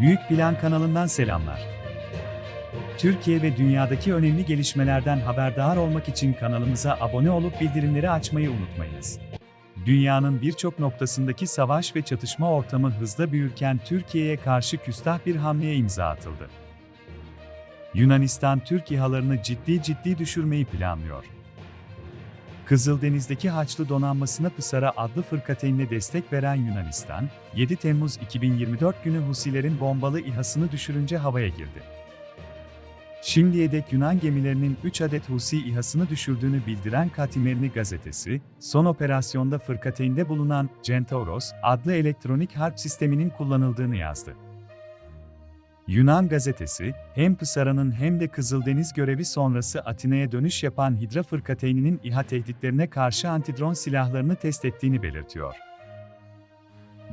Büyük Plan kanalından selamlar. Türkiye ve dünyadaki önemli gelişmelerden haberdar olmak için kanalımıza abone olup bildirimleri açmayı unutmayınız. Dünyanın birçok noktasındaki savaş ve çatışma ortamı hızla büyürken Türkiye'ye karşı küstah bir hamleye imza atıldı. Yunanistan Türk İHA'larını ciddi ciddi düşürmeyi planlıyor. Kızıldeniz'deki Haçlı donanmasına Pısara adlı fırkateynine destek veren Yunanistan, 7 Temmuz 2024 günü Husilerin bombalı İHA'sını düşürünce havaya girdi. Şimdiye dek Yunan gemilerinin 3 adet Husi İHA'sını düşürdüğünü bildiren Katimerini gazetesi, son operasyonda fırkateynde bulunan Centauros adlı elektronik harp sisteminin kullanıldığını yazdı. Yunan gazetesi, hem Pısara'nın hem de Kızıldeniz görevi sonrası Atina'ya dönüş yapan Hidra fırkateyninin İHA tehditlerine karşı antidron silahlarını test ettiğini belirtiyor.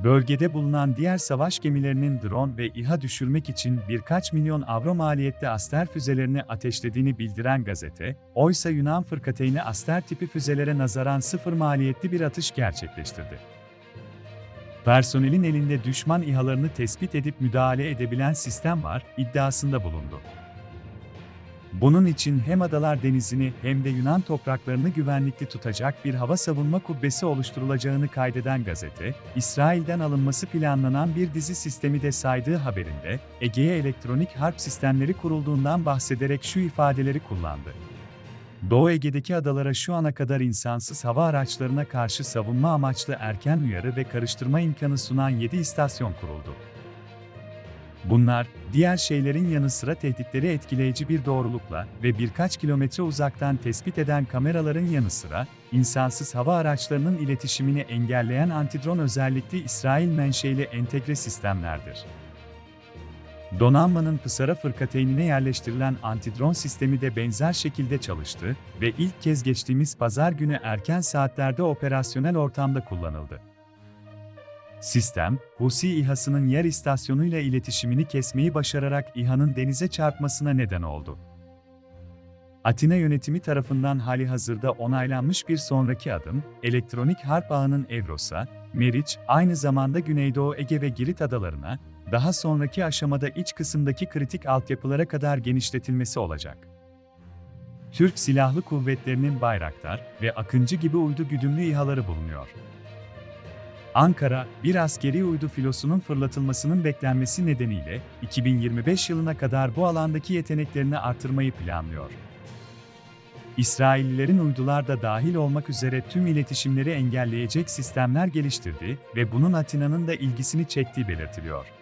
Bölgede bulunan diğer savaş gemilerinin drone ve İHA düşürmek için birkaç milyon avro maliyette Aster füzelerini ateşlediğini bildiren gazete, oysa Yunan fırkateyni Aster tipi füzelere nazaran sıfır maliyetli bir atış gerçekleştirdi. Personelin elinde düşman İHA'larını tespit edip müdahale edebilen sistem var, iddiasında bulundu. Bunun için hem Adalar Denizi'ni hem de Yunan topraklarını güvenlikli tutacak bir hava savunma kubbesi oluşturulacağını kaydeden gazete, İsrail'den alınması planlanan bir dizi sistemi de saydığı haberinde, Ege'ye elektronik harp sistemleri kurulduğundan bahsederek şu ifadeleri kullandı. Doğu Ege'deki adalara şu ana kadar insansız hava araçlarına karşı savunma amaçlı erken uyarı ve karıştırma imkanı sunan 7 istasyon kuruldu. Bunlar, diğer şeylerin yanı sıra tehditleri etkileyici bir doğrulukla ve birkaç kilometre uzaktan tespit eden kameraların yanı sıra, insansız hava araçlarının iletişimini engelleyen antidron özellikli İsrail menşeli entegre sistemlerdir. Donanmanın Pısara fırkateynine yerleştirilen antidron sistemi de benzer şekilde çalıştı ve ilk kez geçtiğimiz pazar günü erken saatlerde operasyonel ortamda kullanıldı. Sistem, Husi İHA'sının yer istasyonuyla iletişimini kesmeyi başararak İHA'nın denize çarpmasına neden oldu. Atina yönetimi tarafından hali hazırda onaylanmış bir sonraki adım, elektronik harp ağının Evros'a, Meriç, aynı zamanda Güneydoğu Ege ve Girit adalarına, daha sonraki aşamada iç kısımdaki kritik altyapılara kadar genişletilmesi olacak. Türk Silahlı Kuvvetleri'nin Bayraktar ve Akıncı gibi uydu güdümlü İHA'ları bulunuyor. Ankara, bir askeri uydu filosunun fırlatılmasının beklenmesi nedeniyle 2025 yılına kadar bu alandaki yeteneklerini artırmayı planlıyor. İsraillilerin uydular da dahil olmak üzere tüm iletişimleri engelleyecek sistemler geliştirdi ve bunun Atina'nın da ilgisini çektiği belirtiliyor.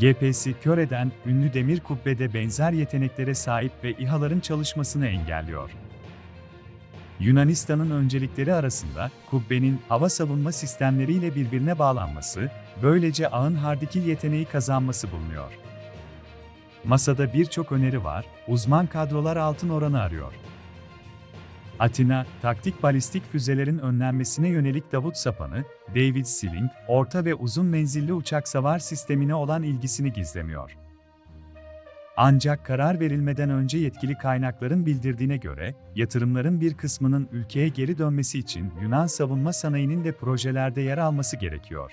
GPS'i kör eden ünlü demir kubbede benzer yeteneklere sahip ve İHA'ların çalışmasını engelliyor. Yunanistan'ın öncelikleri arasında kubbenin hava savunma sistemleriyle birbirine bağlanması, böylece ağın hardikil yeteneği kazanması bulunuyor. Masada birçok öneri var, uzman kadrolar altın oranı arıyor. Atina, taktik balistik füzelerin önlenmesine yönelik Davut Sapan'ı, David Sling, orta ve uzun menzilli uçak savar sistemine olan ilgisini gizlemiyor. Ancak karar verilmeden önce yetkili kaynakların bildirdiğine göre, yatırımların bir kısmının ülkeye geri dönmesi için Yunan savunma sanayinin de projelerde yer alması gerekiyor.